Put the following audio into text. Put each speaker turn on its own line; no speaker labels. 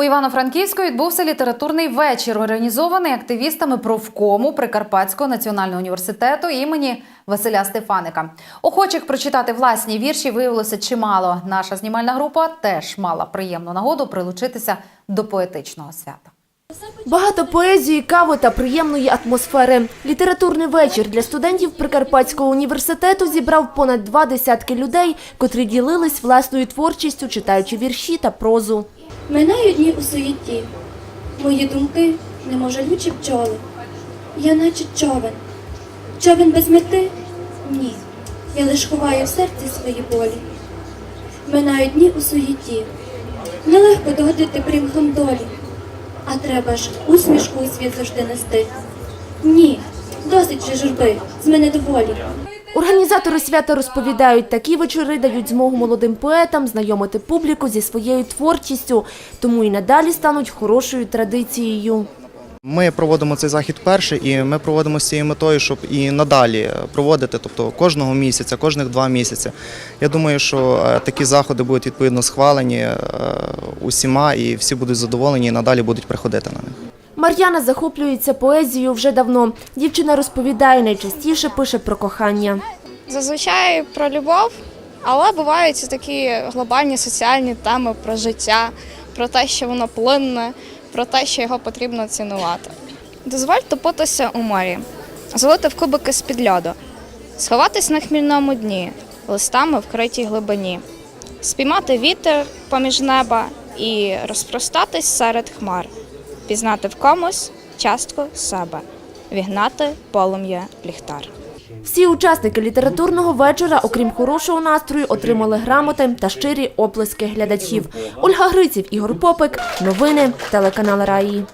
У Івано-Франківську відбувся літературний вечір, організований активістами профкому Прикарпатського національного університету імені Василя Стефаника. Охочих прочитати власні вірші виявилося чимало. Наша знімальна група теж мала приємну нагоду прилучитися до поетичного свята.
Багато поезії, кави та приємної атмосфери. Літературний вечір для студентів Прикарпатського університету зібрав понад два десятки людей, котрі ділились власною творчістю, читаючи вірші та прозу.
Минають дні у суєті, мої думки, немов жалючі пчоли. Я наче човен. Човен без мети? Ні. Я лиш ховаю в серці свої болі. Минають дні у суєті. Нелегко догодити примхам долі. А треба ж усмішку у світ завжди нести. Ні, досить же журби, з мене доволі.
Організатори свята розповідають, такі вечори дають змогу молодим поетам знайомити публіку зі своєю творчістю, тому і надалі стануть хорошою традицією.
Ми проводимо цей захід вперше, і ми проводимо з цією метою, щоб і надалі проводити, тобто кожного місяця, кожних два місяці. Я думаю, що е, такі заходи будуть відповідно схвалені е, усіма, і всі будуть задоволені і надалі будуть приходити на них.
Мар'яна захоплюється поезією вже давно. Дівчина розповідає, найчастіше пише про кохання.
Зазвичай про любов, але бувають такі глобальні соціальні теми про життя, про те, що воно плинне, про те, що його потрібно цінувати. Дозволь топитися у морі, золоти в кубики з-під льоду, сховатись на хмільному дні, листами вкритій глибині, спіймати вітер поміж неба і розпростатись серед хмар, пізнати в комусь частку себе, вігнати полум'я ліхтар.
Всі учасники літературного вечора, окрім хорошого настрою, отримали грамоти та щирі оплески глядачів. Ольга Гриців, Ігор Попик. Новини телеканал Раї.